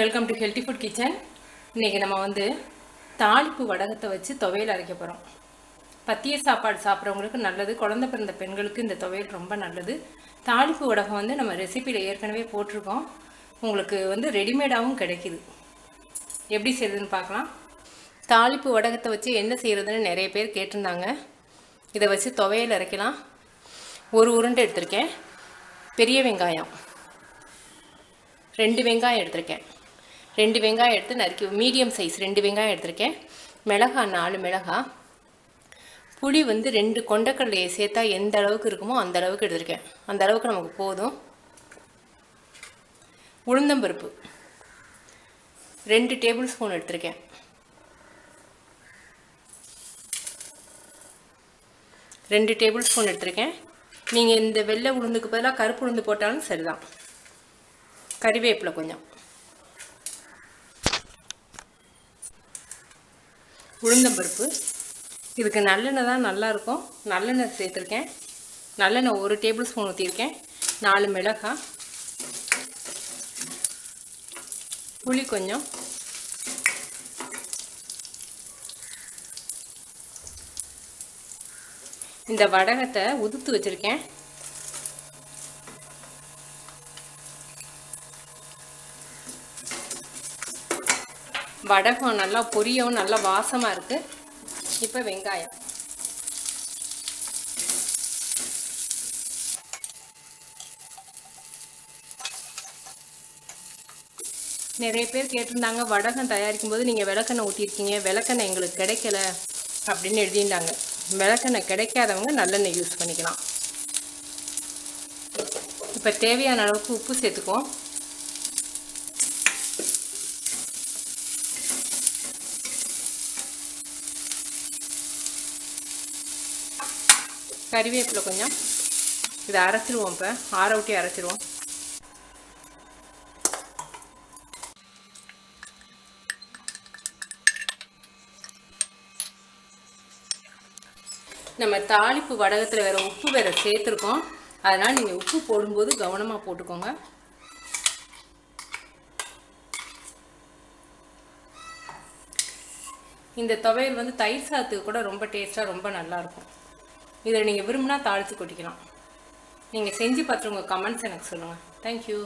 Welcome to healthy food kitchen இன்றைக்கி நம்ம வந்து தாளிப்பு வடகத்தை வச்சு துவையல் அரைக்க போகிறோம் பத்திய சாப்பாடு சாப்பிட்றவங்களுக்கு நல்லது குழந்த பிறந்த பெண்களுக்கு இந்த துவையல் ரொம்ப நல்லது. தாளிப்பு வடகம் வந்து நம்ம ரெசிப்பியில் ஏற்கனவே போட்டிருக்கோம். உங்களுக்கு வந்து ரெடிமேடாகவும் கிடைக்கிது. எப்படி செய்யுதுன்னு பார்க்கலாம். தாளிப்பு வடகத்தை வச்சு என்ன செய்கிறதுன்னு நிறைய பேர் கேட்டிருந்தாங்க. இதை வச்சு துவையல் அரைக்கலாம். ஒரு உருண்டை எடுத்திருக்கேன். பெரிய வெங்காயம். ரெண்டு வெங்காயம் எடுத்திருக்கேன். ரெண்டு வெங்காயம் எடுத்து நறுக்கி மீடியம் சைஸ் ரெண்டு வெங்காயம் எடுத்திருக்கேன். மிளகா நாலு மிளகா. புளி வந்து ரெண்டு கொண்டக்கடலையை சேர்த்தா எந்த அளவுக்கு இருக்குமோ அந்த அளவுக்கு எடுத்திருக்கேன். அந்த அளவுக்கு நமக்கு போதும். உளுந்தம்பருப்பு ரெண்டு டேபிள் ஸ்பூன் எடுத்திருக்கேன். ரெண்டு டேபிள் ஸ்பூன் எடுத்திருக்கேன். நீங்கள் இந்த வெள்ளை உளுந்துக்கு பதிலாக கருப்பு உளுந்து போட்டாலும் சரிதான். கறிவேப்பிலை கொஞ்சம். உளுந்தம்பருப்பு. இதுக்கு நல்லெண்ணெய் தான் நல்லாயிருக்கும். நல்லெண்ணெய் சேர்த்துருக்கேன். நல்லெண்ணெய் ஒரு டேபிள் ஸ்பூன் ஊற்றிருக்கேன் நாலு மிளகாய். புளி கொஞ்சம். இந்த வடகத்தை உதுத்து வச்சுருக்கேன். வடகம் நல்லா பொரியவும் நல்லா வாசமாக இருக்குது இப்போ வெங்காயம். நிறைய பேர் கேட்டிருந்தாங்க வடகம் தயாரிக்கும் போது நீங்கள் விளக்கெண்ணெய் ஊற்றிருக்கீங்க விளக்கெண்ணெய் எங்களுக்கு கிடைக்கல அப்படின்னு எழுதியிருந்தாங்க. விளக்கெண்ணெய் கிடைக்காதவங்க நல்லெண்ணெய் யூஸ் பண்ணிக்கலாம். இப்போ தேவையான அளவுக்கு உப்பு சேர்த்துக்குவோம். கறிவேப்பிலை கொஞ்சம். இதை அரைச்சிருவோம் இப்போ. ஆற ஊட்டி அரைச்சிருவோம். நம்ம தாளிப்பு வடகத்தில் வேறு உப்பு வேறு சேர்த்துருக்கோம். அதனால் நீங்கள் உப்பு போடும்போது கவனமாக போட்டுக்கோங்க. இந்த துவையல் வந்து தயிர் சாத்துக்கு கூட ரொம்ப டேஸ்ட்டாக ரொம்ப நல்லாயிருக்கும் இதில் நீங்கள் விரும்பினா தாழ்த்து கொட்டிக்கலாம். நீங்கள் செஞ்சு பார்த்துட்டு உங்கள் கமெண்ட்ஸ் எனக்கு சொல்லுங்கள் தேங்க்யூ